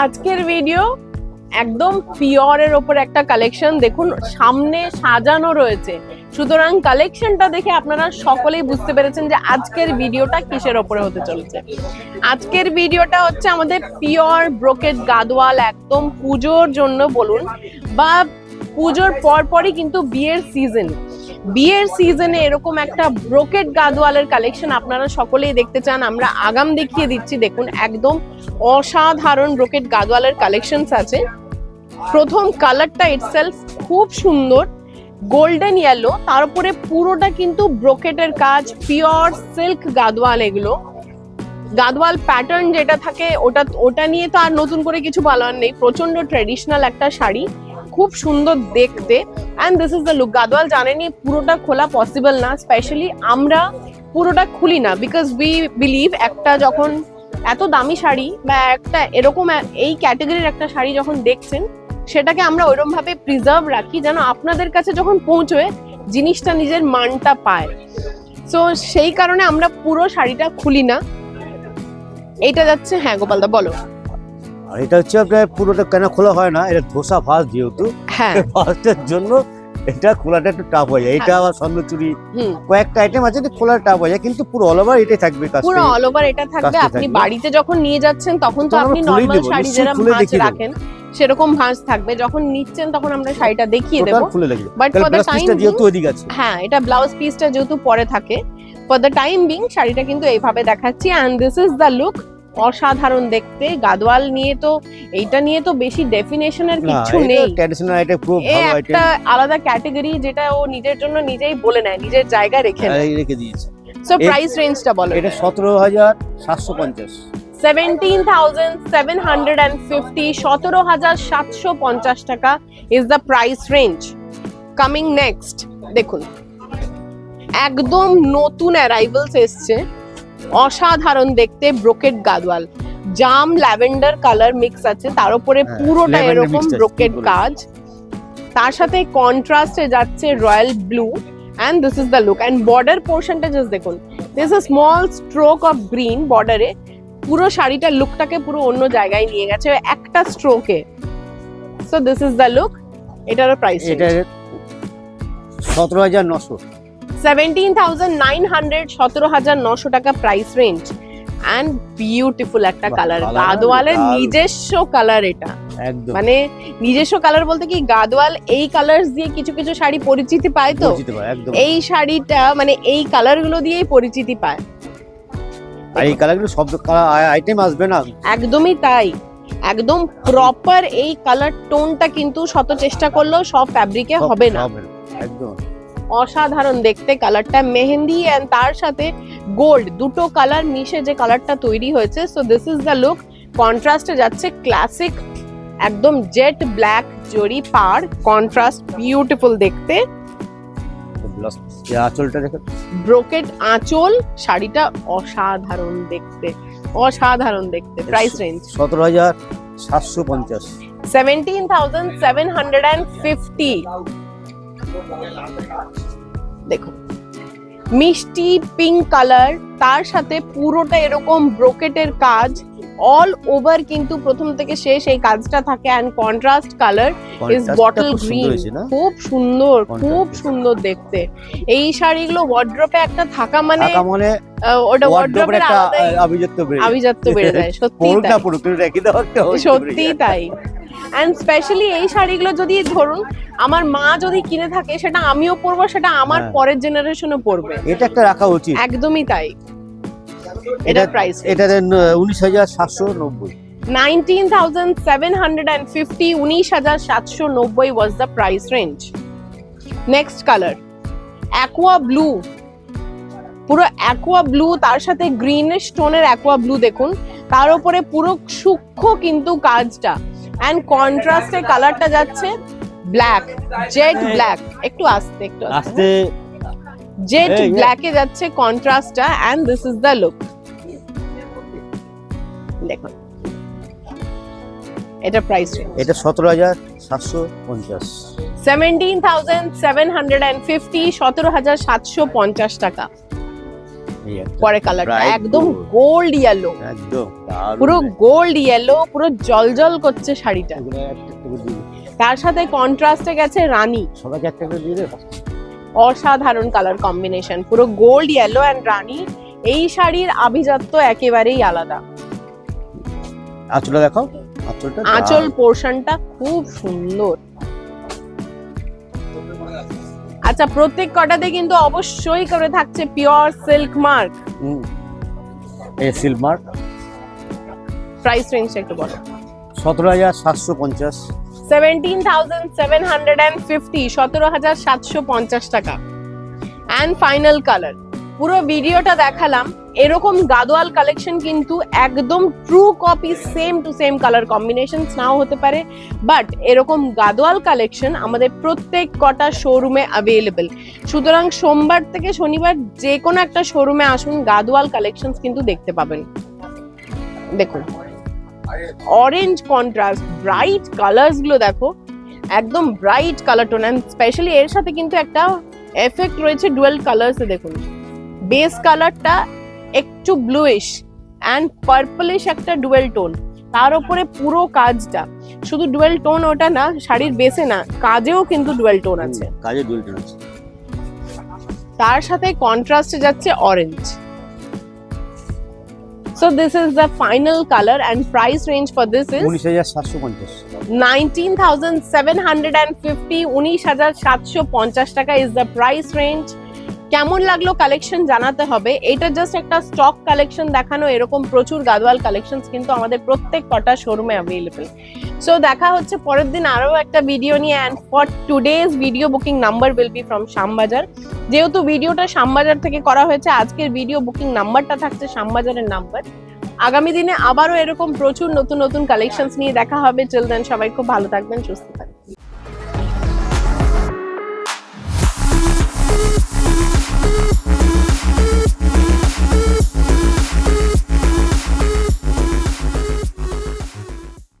আজকের ভিডিও একদম পিওরের ওপর একটা কালেকশন দেখুন, সামনে সাজানো রয়েছে। সুতরাং কালেকশনটা দেখে আপনারা সকলেই বুঝতে পেরেছেন যে আজকের ভিডিওটা কিসের ওপরে হতে চলেছে। আজকের ভিডিওটা হচ্ছে আমাদের পিওর ব্রোকেট গাদওয়াল একদম পুজোর জন্য বলুন, বা পুজোর পরপরই কিন্তু বিয়ের সিজন বিয়ের সিজনে এরকম একটা ব্রোকেট গাদওয়ালের কালেকশন আপনারা সকলেই দেখতে চান, আমরা আগাম দেখিয়ে দিচ্ছি। দেখুন, একদম অসাধারণ ব্রোকেট গাদওয়ালের কালেকশনস আছে। প্রথম কালারটা ইটসেলফ খুব সুন্দর গোল্ডেন ইয়েলো তার উপরে পুরোটা কিন্তু ব্রোকেটের কাজ পিওর সিল্ক গাদওয়াল এগুলো। গাদওয়াল প্যাটার্ন যেটা থাকে, ওটা ওটা নিয়ে তো আর নতুন করে কিছু বলার নেই। প্রচণ্ড ট্রেডিশনাল একটা শাড়ি। খুব সুন্দর দেখতে। And this is the look Gadwal জানেনি পুরোটা খোলা পসিবল না স্পেশালি আমরা পুরোটা খুলি না বিকজ উই বিলিভ একটা যখন এত দামি শাড়ি বা একটা এরকম এই ক্যাটাগরির একটা শাড়ি যখন দেখছেন, সেটাকে আমরা ওইরকম ভাবে প্রিজার্ভ রাখি যেন আপনাদের কাছে যখন পৌঁছয় জিনিসটা নিজের মানটা পায়। সো সেই কারণে আমরা পুরো শাড়িটা খুলি না। এইটা যাচ্ছে হ্যাঁ গোপালদা, বলো। আর এটা হচ্ছে আপনার পুরোটা কেন খোলা হয় না? এটা ধোসা ফার্স্ট যেহেতু। হ্যাঁ। ফার্স্টের জন্য এটা খোলাটা একটু টাফ হয়ে যায়। এটা আবার স্বর্ণচুরি হুম। কয়েকটা আইটেম আছে যে খোলা টাফ হয়ে যায় কিন্তু পুরো অল ওভার এটাই থাকবে পুরো অল ওভার এটা থাকবে। আপনি বাড়িতে যখন নিয়ে যাচ্ছেন তখন তো আপনি নর্মাল শাড়ি যেরকম ভাঁজ রাখেন সেরকম ভাঁজ থাকবে। যখন নিচ্ছেন তখন আমরা শাড়িটা দেখিয়ে দেবো। বাট ফর দ্য টাইম যেহেতু ওইদিকে আছে। হ্যাঁ এটা ব্লাউজ পিসটা যেহেতু পরে থাকে ফর দ্য টাইম বিং শাড়িটা কিন্তু এইভাবে দেখাচ্ছি। And this is the look অসাধারণ দেখতে। গাদওয়াল নিয়ে তো এইটা নিয়ে তো বেশি ডেফিনেশনের কিছু নেই। ট্র্যাডিশনাল আইটেম খুব ভালো আইটেম একটা আলাদা ক্যাটাগরি যেটা ও নিজের জন্য নিজেই বলে নেয় নিজের জায়গায় রেখে রেখে দিয়েছে। সো প্রাইস রেঞ্জটা বলো। এটা সতেরো হাজার সাতশো পঞ্চাশ। Seventeen thousand seven hundred and fifty সতেরো হাজার সাতশো পঞ্চাশ টাকা is the price range coming next দেখুন। একদম নতুন অ্যারাইভেলস এসছে। অসাধারণ দেখতে ব্রোকেট গাদওয়াল। জাম ল্যাভেন্ডার কালার মিক্স আছে তার উপরে হ্যাঁ, পুরোটা এরকম ব্রোকেট কাজ। তার সাথে কন্ট্রাস্টে যাচ্ছে royal blue and this is the look and border পোর্শনটা জাস্ট দেখুন। This a small stroke of green বর্ডারে পুরো শাড়িটার লুকটাকে পুরো অন্য জায়গায় নিয়ে গেছে একটা স্ট্রোকে so this is the look এটারও প্রাইস এটা সতেরো হাজার নশো। সেভেন্টিন থাউজেন্ড নাইন হান্ড্রেড সতেরো হাজার নশো টাকা প্রাইস রেঞ্জ অ্যান্ড বিউটিফুল একটা কালার নিজস্ব কালার এটা। মানে নিজস্ব কালার বলতে কি গাদওয়াল এই কালার দিয়ে কিছু কিছু শাড়ি পরিচিতি পায় তো? এই শাড়িটা মানে এই কালারগুলো দিয়েই পরিচিতি পায়। এই কালারগুলো সব আইটেম আসবে না? একদমই তাই। একদম প্রপার এই কালার টোনটা কিন্তু শত চেষ্টা করলেও সব ফ্যাব্রিকে হবে না, একদম। অসাধারণ দেখতে কালারটা মেহেন্দি এন্ড তার সাথে গোল্ড দুটো কালার মিশে যে কালারটা তৈরি হয়েছে। So this is the look কন্ট্রাস্টে যাচ্ছে ক্লাসিক একদম জেট ব্ল্যাক জরি পার। কন্ট্রাস্ট বিউটিফুল দেখতে। ব্লাউজ আঁচলটা দেখো। ব্রোকেট আঁচল শাড়িটা অসাধারণ দেখতে। অসাধারণ দেখতে প্রাইস রেঞ্জ সতেরো হাজার সাতশো পঞ্চাশ। Seventeen thousand seven hundred and fifty দেখুন। মিষ্টি পিঙ্ক কালার তার সাথে পুরোটা এরকম ব্রোকেটের কাজ অল ওভার কিন্তু প্রথম থেকে শেষ এই কাজটা থাকে। And contrast colour is bottle green খুব সুন্দর খুব সুন্দর দেখতে। এই শাড়িগুলো ওয়ার্ড্রপে একটা থাকা মানে মনে ওটা ওয়ার্ড্রোপের একটা আভিজাত্য বেড়ে যায়। আভিজাত্য বেড়ে যায়। সত্যি তাই। সত্যি তাই। অ্যান্ড স্পেশালি এই শাড়িগুলো যদি ধরুন আমার মা যদি কিনে থাকে সেটা আমিও পরবো সেটা আমার হ্যাঁ। পরের জেনারেশনও পরবে। এটা একটা রাখা উচিত। একদমই তাই। এটা প্রাইস এটা উনিশ হাজার সাতশো নব্বই। Nineteen thousand seven hundred and fifty উনিশ হাজার সাতশো নব্বই was the price range next colour aqua blue পুরো অ্যাকোয়া ব্লু তার সাথে গ্রিনিশ টোনের অ্যাকোয়া ব্লু দেখুন। তার উপরে পুরো সূক্ষ্ম কিন্তু কাজটা। অ্যান্ড কন্ট্রাস্টে কালারটা যাচ্ছে ব্ল্যাক জেড ব্ল্যাক একটু আস্তে একটু আস্তে। জেড। ব্ল্যাকে যাচ্ছে কন্ট্রাস্টটা and this is the look দেখুন। এটা প্রাইস এটা সতেরো হাজার সাতশো পঞ্চাশ। Seventeen thousand seven hundred and fifty সতেরো হাজার সাতশো পঞ্চাশ টাকা। পরে কালারটা একদম গোল্ড ইয়েলো একদম পুরো গোল্ড ইয়েলো পুরো জলজল করছে শাড়িটা। তার সাথে কন্ট্রাস্টে গেছে রানী। সবাইকে একটা করে দিয়ে অসাধারণ কালার কম্বিনেশন পুরো গোল্ড ইয়েলো অ্যান্ড রানী। এই শাড়ির আভিজাত্য একেবারেই আলাদা। আঁচলটা দেখো আঁচলটা আঁচল পোর্শনটা খুব সুন্দর। আচ্ছা প্রত্যেক কটাতে কিন্তু অবশ্যই করে থাকছে পিওর সিল্ক মার্ক এ এই সিল্ক মার্ক প্রাইস রেঞ্জ একটু বলো। সতেরো হাজার সাতশো পঞ্চাশ। Seventeen thousand seven hundred and fifty সতেরো হাজার সাতশো পঞ্চাশ টাকা। এন্ড ফাইনাল কালার পুরো ভিডিওটা দেখালাম। এরকম গাদোয়াল কালেকশন কিন্তু একদম true copy same to same colour combination নাও হতে পারে। বাট এরকম গাদোয়াল কালেকশন আমাদের প্রত্যেক কটা শোরুমে অ্যাভেলেবেল সুতরাং সোমবার থেকে শনিবার যে কোনো একটা শোরুমে আসুন, গাদোয়াল কালেকশনস কিন্তু দেখতে পাবেন। দেখুন অরেঞ্জ কন্ট্রাস্ট ব্রাইট কালার্সগুলো দেখো, একদম bright colour tone and specially এর সাথে কিন্তু একটা এফেক্ট রয়েছে ডুয়েল কালার্স দেখুন। বেস কালারটা একটু ব্লুইশ অ্যান্ড পার্পলিশ একটা ডুয়েল টোন তার উপরে পুরো কাজটা। শুধু ডুয়েল টোন ওটা না শাড়ির বেসে না কাজেও কিন্তু ডুয়েল টোন আছে। কাজে দুলটন আছে। তার সাথে কন্ট্রাস্টে যাচ্ছে orange so this is the final colour and price range for this is উনিশ হাজার সাতশো পঞ্চাশ। Nineteen thousand seven hundred and fifty উনিশ হাজার সাতশো পঞ্চাশ টাকা ইজ দ্য প্রাইস রেঞ্জ কেমন লাগল কালেকশন জানাতে হবে? এটা জাস্ট একটা স্টক কালেকশন দেখানো, এরকম প্রচুর গাদওয়াল কালেকশন কিন্তু আমাদের প্রত্যেক কটা শোরুমে অ্যাভেলেবেল সো দেখা হচ্ছে পরের দিন আরও একটা ভিডিও নিয়ে and for today's video booking number will be from Shyambazar যেহেতু ভিডিওটা শ্যামবাজার থেকে করা হয়েছে, আজকের ভিডিও বুকিং নাম্বারটা থাকছে শ্যামবাজারের নাম্বার আগামী দিনে আবারও এরকম প্রচুর নতুন নতুন কালেকশনস নিয়ে দেখা হবে। চিলড্রেন সবাই খুব ভালো থাকবেন, সুস্থ থাকবেন।